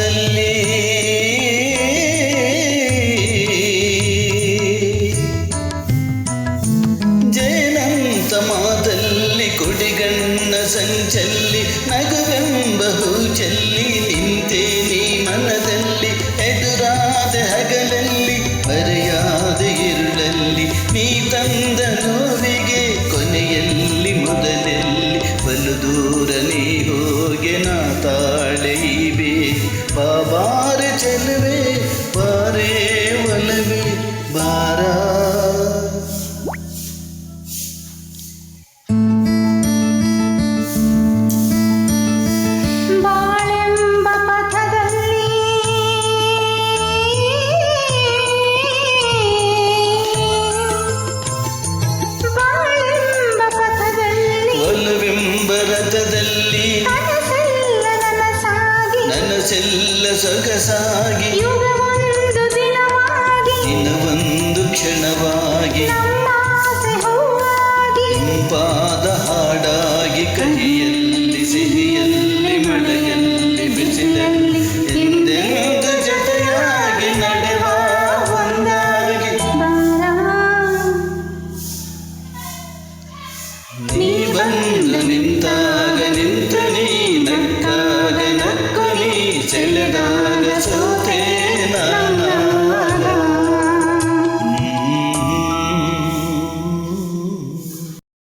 ಮನದಲ್ಲಿ ಜೇನಂತ ಮಾದಲ್ಲಿ ಕುಡಿಗಣ್ಣ ಸಂಚಲ್ಲಿ ನಗುವೆಂಬ ಹೂಚಲ್ಲಿ ನಿಂತೆ ನೀ ಮನದಲ್ಲಿ ಎದುರಾದ ಹಗಲಲ್ಲಿ ಮರೆಯಾದ ಇರುಳಲ್ಲಿ ನೀ ತಂದ ನೋವಿಗೆ ಕೊನೆಯಲ್ಲಿ ಮೊದಲಲ್ಲಿ ಬಲು ದೂರ ನೀ ಹೋಗೆ ನಾ ತಾಳೆಯ ಎಲ್ಲ ಸೊಗಸಾಗಿ ಯುಗ ಒಂದು ದಿನವಾಗಿ ದಿನ